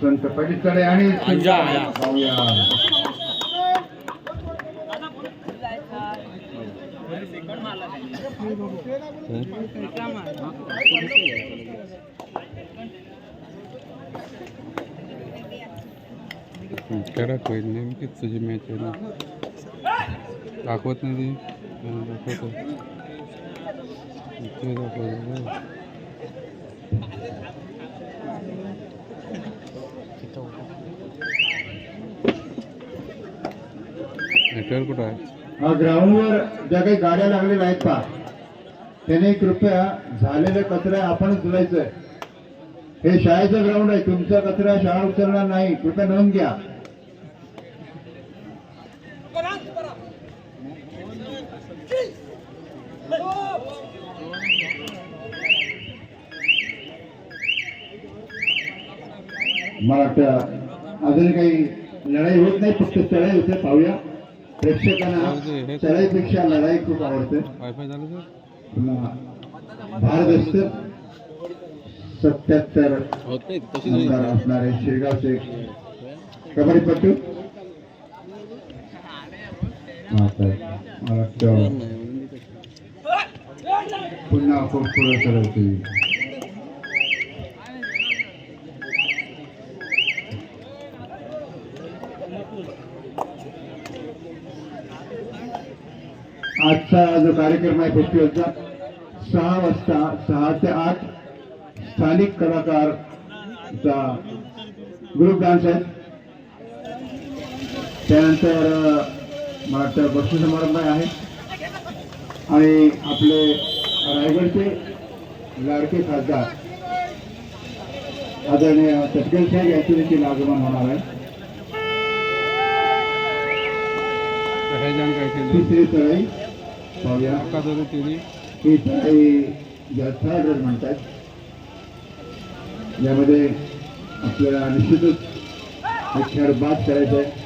संत पलीकडे आणि. करा नेमकीच तुझी मॅच आहे ना. दाखवत नाही ती. हा, दाखवतो. ते दाखवतो. नेटवर्क कुठं आहे? ग्राउंडवर ज्या काही गाड्या लागलेल्या आहेत पा त्याने कृपया झालेला कचरा आपणच धुवायचं हे शाळेचं ग्राउंड आहे. तुमचा कचरा शाळा उचलणार नाही. कृपया नोंद घ्या. मला वाटतं अजून काही लढाई होत नाही. फक्त चढाई होते. पाहूया. प्रेक्षकांना चढाईपेक्षा लढाई खूप आवडते. वायफाय झालं सर पुन्हा भारत सत्याहत्तर होत नाही तशी नंबर असणारे शिरगावचे कबड्डीपटू. हा तर मला वाटतं पुन्हा खूप पुढे सरळते आजचा जो कार्यक्रम आहे फेस्टिवलचा सहा वाजता सहा ते आठ स्थानिक कलाकारचा ग्रुप डान्स आहे. त्यानंतर मला वाटतं समारंभ आहे. आणि आपले रायगडचे लाडके खासदार आदरणीय तटकल साहेब यांची देखील आगमन होणार आहे. तिसरी पाहूया. ही म्हणतात. यामध्ये आपल्याला निश्चितच बाद करायचा आहे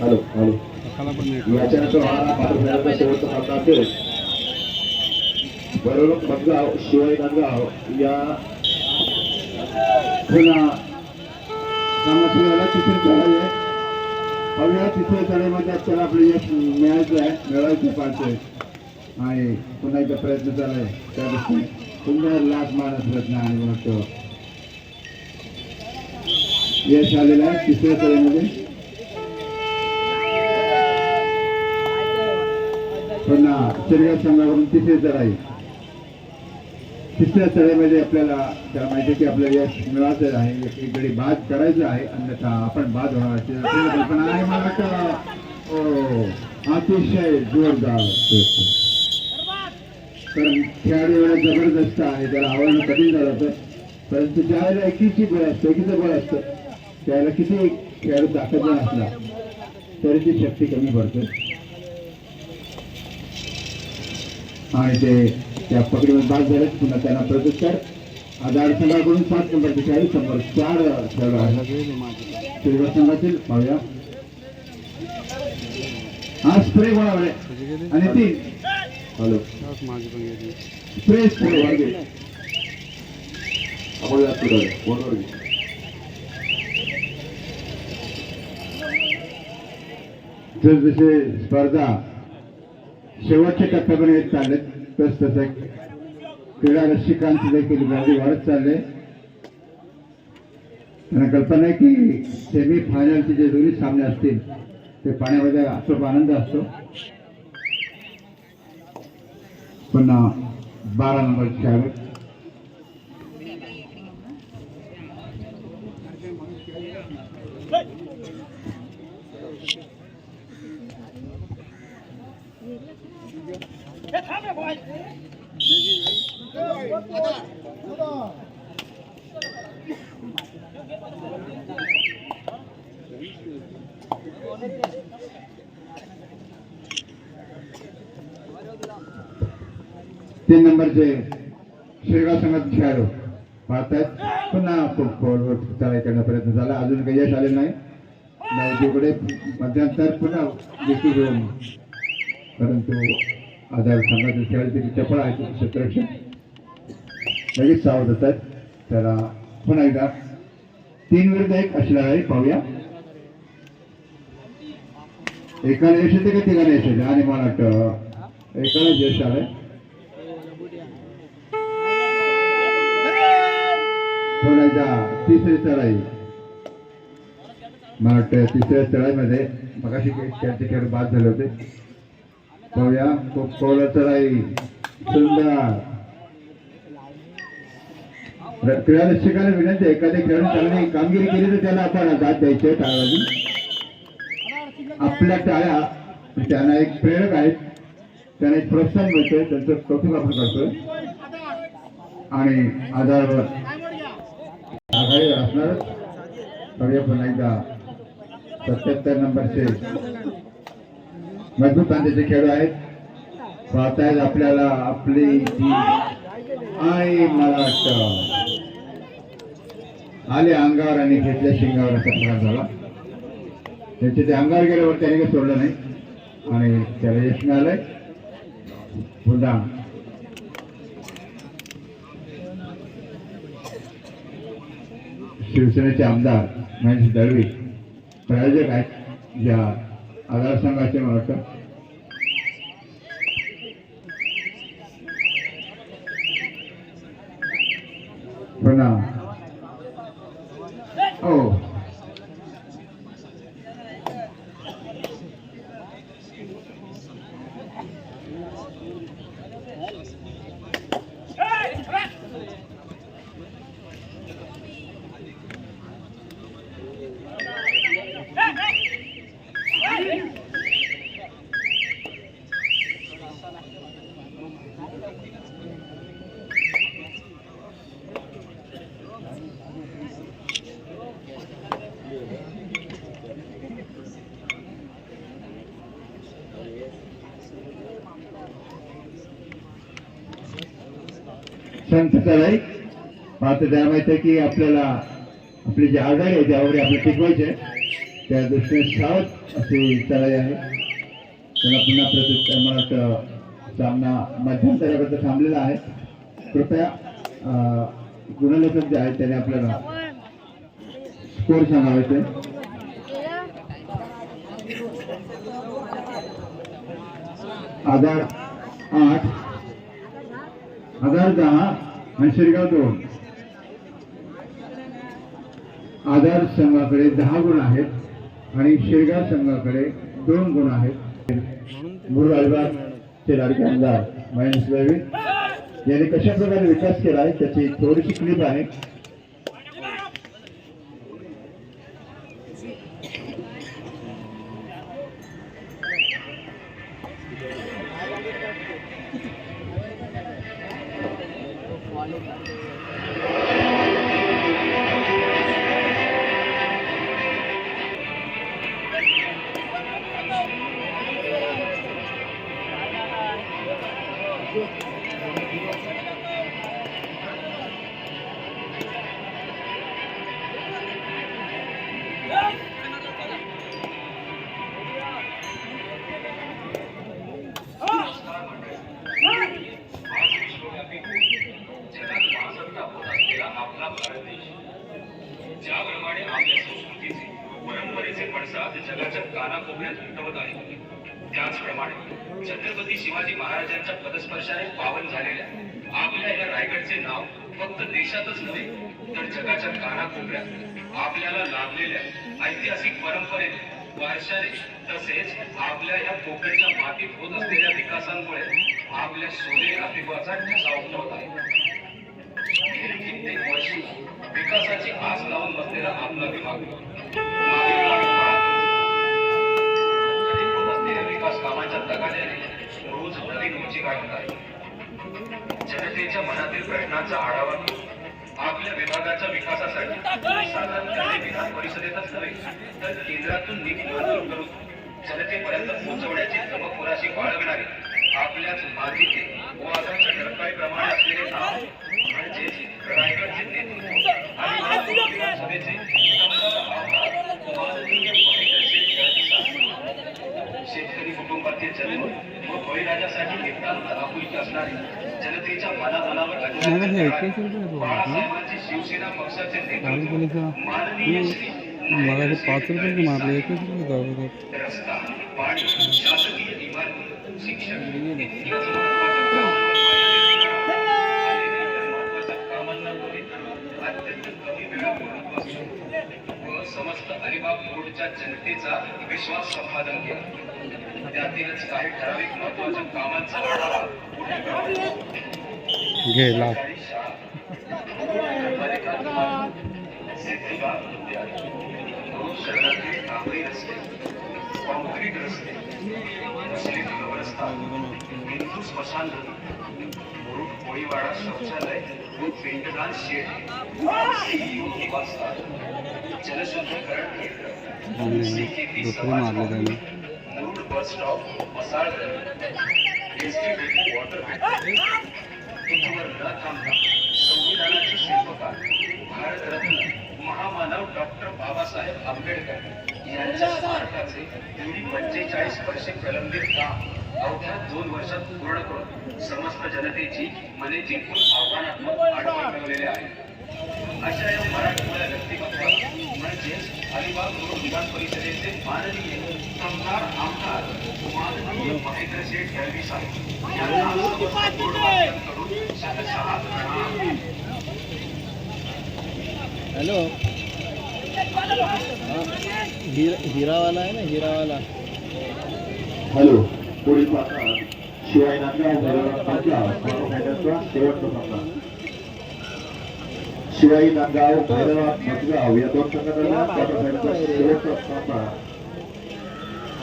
हॅलो हॅलो. एकाला पण याच्यानंतर सामना असेल. नांदगाव या पुन्हा सामना तिथे चढाई आहे हव्या तिथे चढाईमध्ये आपल्याला आपलं यश मिळायचं आहे मिळवायचं पाहतोय आणि पुन्हा एकदा प्रयत्न चालू आहे. त्या दृष्टीने. पुन्हा लाख मारत प्रयत्न आणि मग यश आलेला आहे तिसऱ्या चढाईमध्ये पण शिरगाव संघाकडून तिसरी चढाई तिसऱ्या चढाईमध्ये आपल्याला त्याला माहिती की आपल्याला यश मिळायचं आहे. एकीकडे बाद करायचं आहे. अन्यथा आपण बाद होणार अशी कल्पना आहे. मला वाटतं हो. अतिशय जोरदार. कारण खेळाडू एवढा जबरदस्त आहे. त्याला आवडणं कठीण झालं होतं. परंतु ज्यावेळेला एकीची बळ असतं एकीचं बळ असतं. त्यावेळेला किती खेळाडू ताकदवान असला तरी ती शक्ती कमी पडते. आणि ते त्या पकडीवर बाद झाले पुन्हा त्यांना प्रत्युत्तर. आधार संघाकडून सात नंबरचे खेळाडू शंभर चार खेळाडू आहेत. क्रीडा संघातील पाहूया. हा स्प्रे कोणाकडे कशी आणि तीन. हॅलो. त्याच माझी पण गेली स्प्रे स्प्रे वाढले आपण या पुढे फोनवर जसजसे स्पर्धा शेवटच्या टप्प्याकडे येत चालले तस तसे क्रीडा रसिकांची देखील गर्दी वाढत चालले. त्यांना कल्पना आहे की सेमी फायनलचे जे दोन्ही सामने असतील ते पाण्यामध्ये खूप आनंद असतो. pernah barang berjarak तीन नंबरचे शिरगाव संघात खेळाडू पाहतायत पुन्हा खूप खोलवर करण्याचा प्रयत्न झाला. अजून काही यश आले नाही. नवजीकडे मध्यंतर पुन्हा देखील घेऊन परंतु आधार संघातील खेळाडू चपळ आहे तिथे क्षेत्ररक्षण लगेच सावध होत आहेत त्याला पुन्हा एकदा. तीन विरुद्ध एक अशी लढाई पाहूया. एकाला यश येते का तिघाला यश येते? आणि मला वाटतं एकाला यश आलंय. पुन्हा तिसरी चढाई. मला वाटतं तिसऱ्या चढाईमध्ये मगाशी त्यांचे खेळ बाद झाले होते. पाहूया खूप कौल चढाई. सुंदर. र- क्रीडा रसिकाला विनंती एखाद्या खेळाडू चांगली कामगिरी केली तर त्याला आपण दाद द्यायचे टाळावी आपल्या टाळ्या त्यांना एक प्रेरक आहेत. त्यांना एक प्रोत्साहन मिळते त्यांचं कौतुक आपण करतोय. आणि आधारवर आघाडीवर असणार. बघूया पुन्हा एकदा. सत्याहत्तर नंबरचे मजबूत बांधाचे खेळ आहेत. पाहतायत आपल्याला आपली ती मला वाटतं आले अंगावर आणि घेतल्या शिंगावर असा प्रकार झाला. त्यांचे ते अंगावर गेल्यावर त्याने काही सोडलं नाही. आणि त्याला यश मिळालंय. पुन्हा शिवसेनेचे आमदार महेश दळवी प्रायोजक आहेत या आधार संघाचे मला वाटतं पुन्हा संत चढाई आता त्याला माहिती आहे की आपल्याला आपली जी आघाडी आहे त्यावर आपल्याला टिकवायचे आहे. त्या दृष्टीने सावध असे चढाई आहे. त्याला पुन्हा प्रत्येक मला वाटतं सामना थांबलेला आहे. कृपया अं, गुणलेखक जे आहेत त्याने आपल्याला स्कोर सांगावायचे आधार आठ हजार दहा आणि शिरगाव दोन आधार संघाकडे दहा गुण आहेत आणि शिरगाव संघाकडे दोन गुण आहेत. मूळ चे लाडके आमदार महेश दळवी यांनी कशा प्रकारे विकास केला आहे त्याची थोडीशी क्लिप आहे. ज्याप्रमाणे आपल्या संस्कृतीचे परंपरेचे पडसाद जगाच्या कानाकोपऱ्यात उमटवत आहे. त्याचप्रमाणे छत्रपती शिवाजी महाराजांच्या पदस्पर्शाने पावन झालेल्या आपल्या या रायगडचे नाव फक्त देशातच नव्हे तर जगाच्या कानाकोपऱ्यात आपल्याला लाभलेल्या ऐतिहासिक परंपरेने वारशाने तसेच आपल्या या कोकणच्या मातीत होत असलेल्या विकासांमुळे आपल्या सोने अस्तित्वाचा ठसा उमटवत आहे गेली कित्येक वर्षी विकासाची लावून बसलेला आपला विभाग. विकास कामाच्या तगाद्याने रोज नवीन उंची गाठत आहे. जनतेच्या मनातील प्रश्नांचा आढावा घेऊन आपल्या विभागाच्या विकासासाठी साधारणपणे विधान परिषदेतच नव्हे तर केंद्रातून निधी मंजूर करून जनतेपर्यंत पोहोचवण्याची जमखोराशी बाळगणारे आपल्याच मातीचे व आगाच्या टरकाळीप्रमाणे असलेले नाव म्हणजेच रायगड नेतृत्व आणि विधानसभेचे संसद आमदार माननीय महेंद्र शेठ गळती शेतकरी कुटुंबातील जन्म व बळीराजासाठी नितांत आपुलकी असणारे जनतेच्या मनामनावर मला अधिकार हे करणारे एकवीस रुपये होते. बाळासाहेबांचे शिवसेना पक्षाचे चालू नेतृत्व केलीचं माननीय श्री मला ते पाच रुपये मारले एकवीस रुपये जाऊ रस्ता पाणी शासकीय इमारती शिक्षण इतक्याच महत्त्वाच्या कामांवर आलेल्या महत्त्वाच्या कामांना गती धरून अत्यंत कमी वेळात पूर्ण बसून व समस्त अलिबाग रोडच्या जनतेचा विश्वास संपादन केला त्यातीलच काही ठराविक महत्त्वाच्या कामांचा आढावा गेला। शौचालय पिंडदान शेड जलशुद्धीकरण केंद्र CKP Murud bus stop Masal ST water metro न थांबता संविधानाचे शिल्पकार भारतरत्न महामानव डॉक्टर बाबासाहेब आंबेडकर यांच्या स्मारकाचे त्यांनी पंचेचाळीस वर्षे प्रलंबित काम अवघ्या दोन वर्षात पूर्ण करून समस्त जनतेची मने जिंकून आव्हानात्मक आठवण मिळवलेले आहे. अशा या मराठमोळ्या व्यक्तिमत्वाला म्हणजेच अलिबाग रोड विधान परिषदेचे माननीय आमदार आमदार माननीय महेंद्र शेठ यांनी साहेब यांना हॅलो. हिरा हिरावाला आहे ना हिरावाला. हॅलो. शिवाय सामना शिवाई नांदगाव भैरवनाथ मजगाव या दोन संघटना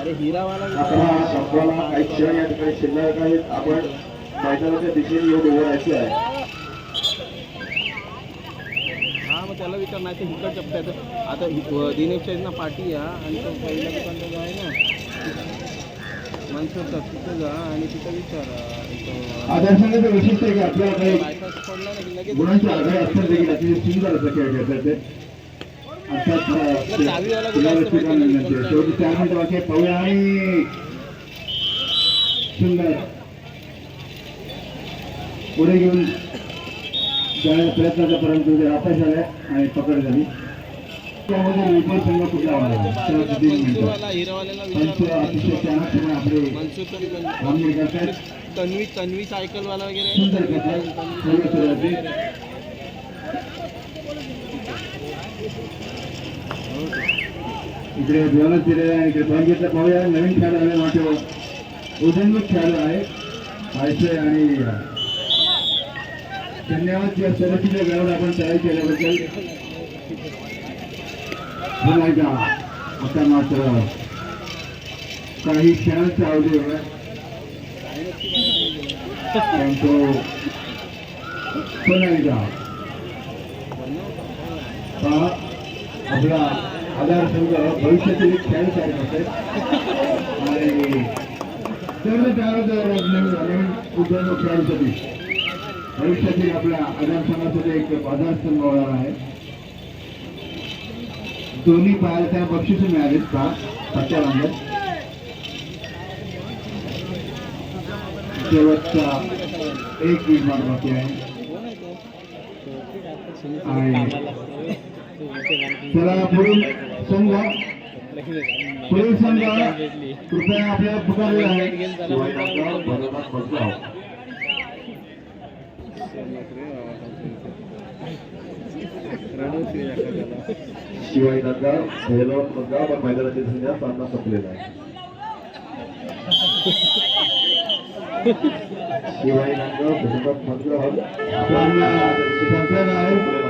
अरे हिरावाला आता संपवाला काही क्षण या ठिकाणी शिल्लक आहेत. आपण मैदानाच्या दिशेने येऊन उभं राहायचं आहे. हा मग त्याला विचार नाही तर हिकड टप्प्यात आता दिनेश ना पाठी या आणि तो पहिला आहे ना मनसुरचा तिथं जा आणि तिथं विचारा तो आदर्शांचं वैशिष्ट्य आहे की आपल्याला काही बायपास पडला ना की लगेच गुणांची आघाडी असतात देखील अतिशय सुंदर असं खेळ खेळतात ते गुलाब व्यक्ती माहिती काय नाही, म्हणते. शेवटी चार मिनिटं बाकी आहे. पाहूया आणि सुंदर पुढे घेऊन जाण्याचा प्रयत्न होता परंतु ते अपयश झाले आणि पकड झाली. त्यामध्ये विपुल संघ कुठला आवडला तीन मिनिटं अतिशय चाणक्यपणे आपले कामगिरी करतात तन्वी. तन्वी सायकलवाला वगैरे. सुंदर खेळतात सर्व सुरुवाती इकडे बोनस दिलेला आहे इकडे घेतला पाहूया. नवीन खेळाडू आले मोठे उदयनिक खेळाडू आहे. आयचे आणि धन्यवाद या शर्यतीच्या ग्राउंड आपण तयारी केल्याबद्दल. बोलायचा आता मात्र काही क्षण चावले त्यांचं बोलायचा हा आपला आधार संघ भविष्यातील खेळ तयार असेल आणि सर्व चार नवीन नवीन उद्योजक खेळाडूसाठी भविष्यातील आपल्या आधार एक आधारस्तंभ होणार आहे. दोन्ही पायाला त्या बक्षिस मिळालीत का? पट्ट्याबांधत शेवटचा एक मिनिट बाकी आहे. चला पुढील संघ. पुढील संघ कृपया आपल्याला पुकारले आहे. शिवाजीराव भगवान बसगाव. पण मैदानाची संख्या सामना संपलेला आहे शिवाजी नगर मंत्र आहे